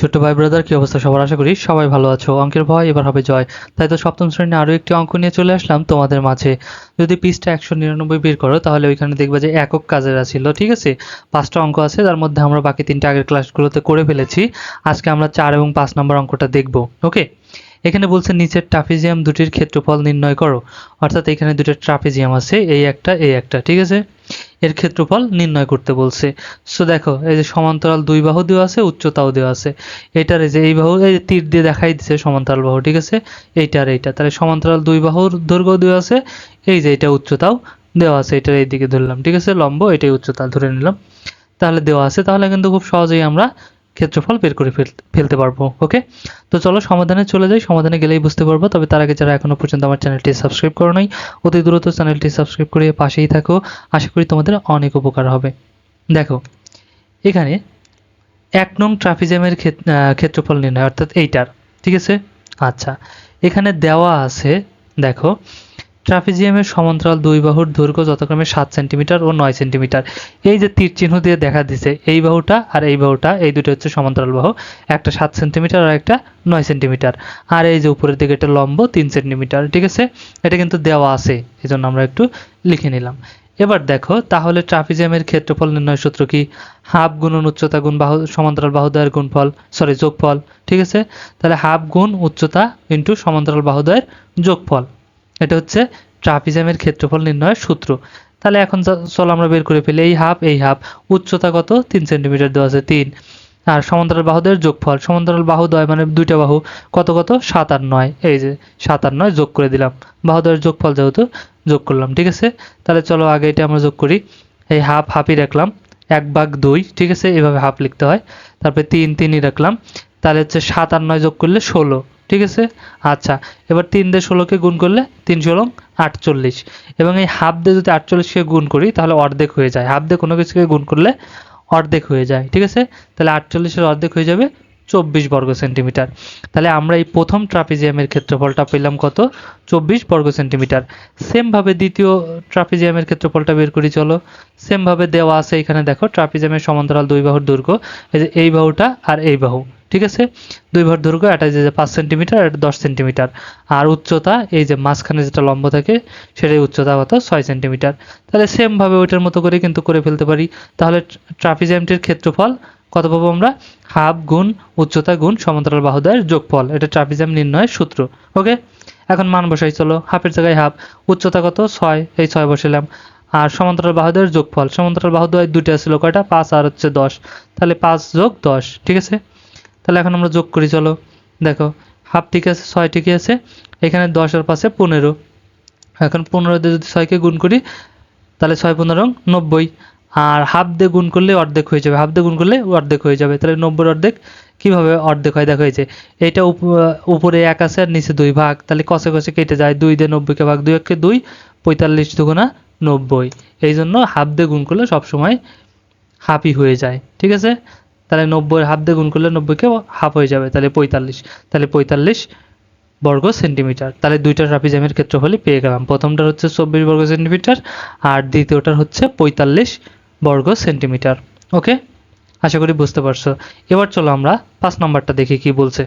ছোট্ট ভাই ব্রাদার কি অবস্থা? সবার আশা করি সবাই ভালো আছো। অঙ্কের ভয় এবার হবে জয়। তাই তো সপ্তম শ্রেণির আরও একটি অঙ্ক নিয়ে চলে আসলাম তোমাদের মাঝে। যদি পিসটা একশো নিরানব্বই বের করো, তাহলে ওইখানে দেখবে যে একক কাজের ছিল, ঠিক আছে? পাঁচটা অঙ্ক আছে, তার মধ্যে আমরা বাকি তিনটা আগের ক্লাসগুলোতে করে ফেলেছি। আজকে আমরা চার এবং পাঁচ নম্বর অঙ্কটা দেখব ওকে এখানে বলছে নিচের ট্রাফিজিয়াম দুটির ক্ষেত্রফল নির্ণয় করো। অর্থাৎ এখানে দুটো ট্রাফিজিয়াম আছে, এই একটা এই একটা, ঠিক আছে? এর ক্ষেত্রফল নির্ণয় করতে বলছে। সো দেখো, এই যে সমান্তরাল দুই বাহু দেওয়া আছে, উচ্চতাও দেওয়া আছে। এটার এই যে এই বাহু, এই তীর দিয়ে দেখাই দিচ্ছে সমান্তরাল বাহু, ঠিক আছে? এইটা আর এইটা। তাহলে সমান্তরাল দুই বাহুর দৈর্ঘ্য দেওয়া আছে, এই যে এটা উচ্চতাও দেওয়া আছে, এটার এই দিকে ধরলাম, ঠিক আছে? লম্ব, এটাই উচ্চতা, ধরে নিলাম। তাহলে দেওয়া আছে, তাহলে কিন্তু খুব সহজেই আমরা ক্ষেত্রফল বের করে ফেল- ফেলতে পারব ওকে তো চলো সমাধানে চলে যাই। সমাধানে গেলেই বুঝতে পারব। তবে তার আগে যারা এখনও পর্যন্ত আমার চ্যানেলটি সাবস্ক্রাইব করো নাই অতি দ্রুত চ্যানেলটি সাবস্ক্রাইব করে পাশেই থাকো। আশা করি তোমাদের অনেক উপকার হবে। দেখো এখানে এক নং আহ, ক্ষেত্রফল নির্ণয় অর্থাৎ এইটার ঠিক আছে? আচ্ছা এখানে দেওয়া আছে দেখো ট্রাফিজিয়ামের সমান্তরাল দুই বাহুর দৈর্ঘ্য যথাক্রমে সাত সেন্টিমিটার ও নয় সেন্টিমিটার। এই যে তীর চিহ্ন দিয়ে দেখা দিছে, এই বাহুটা আর এই বাহুটা, এই দুটো হচ্ছে সমান্তরাল বাহু, একটা সাত সেন্টিমিটার আর একটা নয় সেন্টিমিটার। আর এই যে উপরের দিকে একটা লম্ব, তিন সেন্টিমিটার, ঠিক আছে? এটা কিন্তু দেওয়া আছে এই জন্য আমরা একটু লিখে নিলাম। এবার দেখো, তাহলে ট্রাফিজিয়ামের ক্ষেত্রফল নির্ণয় সূত্র কি? হাফ গুণন উচ্চতা গুণ বাহু, সমান্তরাল বাহুদ্বয়ের গুণফল সরি যোগফল, ঠিক আছে? তাহলে হাফ গুণ উচ্চতা ইন্টু সমান্তরাল বাহুদ্বয়ের যোগফল। এটা হচ্ছে ট্রাপিজামের ক্ষেত্রফল নির্ণয়ের সূত্র। তাহলে এখন চলো আমরা বের করে ফেলি। এই হাফ এই হাফ। উচ্চতা কত? তিন সেন্টিমিটার দেওয়া আছে তিন। আর সমান্তরাল বাহুদের যোগফল। সমান্তরাল বাহুদ্বয় মানে দুইটা বাহু। কত কত? সাত আর নয়। এই যে সাত আর নয় যোগ করে দিলাম। বাহুদ্বয়ের যোগফল যেহেতু যোগ করলাম, ঠিক আছে? তাহলে চলো আগে এটা আমরা যোগ করি। এই হাফ, হাফই রাখলাম। এক ভাগ দুই, ঠিক আছে? এভাবে হাফ লিখতে হয়। তারপরে তিন, তিনই রাখলাম। তাহলে হচ্ছে সাত আর নয় যোগ করলে ষোলো। ঠিক আছে? আচ্ছা এবার তিন দিয়ে ষোলোকে গুণ করলে তিন ষোলো, আটচল্লিশ। এবং এই হাফ দিয়ে যদি আটচল্লিশকে গুণ করি, তাহলে অর্ধেক হয়ে যায়। হাফ দিয়ে কোনো কিছুকে গুণ করলে অর্ধেক হয়ে যায়, ঠিক আছে? তাহলে আটচল্লিশের অর্ধেক হয়ে যাবে চব্বিশ বর্গ সেন্টিমিটার। তাহলে আমরা এই প্রথম ট্রাপিজিয়ামের ক্ষেত্রফলটা পেলাম কত? চব্বিশ বর্গ সেন্টিমিটার। সেমভাবে দ্বিতীয় ট্রাপিজিয়ামের ক্ষেত্রফলটা বের করি, চলো। সেমভাবে দেওয়া আছে এখানে, দেখো, ট্রাপিজিয়ামের সমান্তরাল দুই বাহুর দৈর্ঘ্য এই যে এই বাহুটা আর এই বাহু। ঠিক আছে? দুই বাহুর দৈর্ঘ্য, এটা যে পাঁচ সেন্টিমিটার এটা দশ সেন্টিমিটার আর উচ্চতা, এই যে মাঝখানে যেটা লম্ব থাকে, সেটাই উচ্চতা কত? ছয় সেন্টিমিটার তাহলে সেমভাবে ওইটার মতো করে কিন্তু করে ফেলতে পারি। তাহলে ট্রাপিজিয়ামটির ক্ষেত্রফল কত পাবো আমরা? হাফ গুণ উচ্চতা গুণ সমান্তরাল বাহুদ্বয়ের যোগফল। এটা ট্রাপিজিয়াম নির্ণয়ের সূত্র ওকে এখন মান বসাই, চলো। হাফের জায়গায় হাফ। উচ্চতা কত? ছয়। এই ছয় বসালাম আর সমান্তরাল বাহুদ্বয়ের যোগফল? সমান্তরাল বাহুদ্বয় দুইটা ছিল কয়টা? পাঁচ আর হচ্ছে দশ। তাহলে পাঁচ যোগ দশ, ঠিক আছে? তাহলে এখন আমরা যোগ করি, চলো। দেখো হাফ ঠিক আছে, ছয় ঠিকই আছে, এখানে দশ আর পাশে পনেরো। এখন পনেরো দিয়ে যদি ছয়কে গুণ করি, তাহলে ছয় পনেরো, নব্বই। আর হাফ দিয়ে গুণ করলে অর্ধেক হয়ে যাবে। হাফ দিয়ে গুণ করলে অর্ধেক হয়ে যাবে। তাহলে নব্বই অর্ধেক কীভাবে অর্ধেক হয়, দেখা এইটা উপ- উপরে এক আছে আর নিচে দুই ভাগ। তাহলে কষে কষে কেটে যায়। দুই দিয়ে নব্বইকে ভাগ, দুই একে দুই, পঁয়তাল্লিশ দুগুণা নব্বই। এই জন্য হাফ দিয়ে গুণ করলে সবসময় হাফই হয়ে যায়। ঠিক আছে? তাহলে নব্বই হাফ দিয়ে গুণ করলে নব্বইকে হাফ হয়ে যাবে, তাহলে পঁয়তাল্লিশ। তাহলে পঁয়তাল্লিশ বর্গ সেন্টিমিটার। তাহলে দুইটা ট্রাপিজামের ক্ষেত্রফলই পেয়ে গেলাম। প্রথমটার হচ্ছে চব্বিশ বর্গ সেন্টিমিটার আর দ্বিতীয়টার হচ্ছে পঁয়তাল্লিশ বর্গ সেন্টিমিটার। ওকে? আশা করি বুঝতে পারছ। এবার চলো আমরা পাঁচ নম্বরটা দেখি কি বলছে।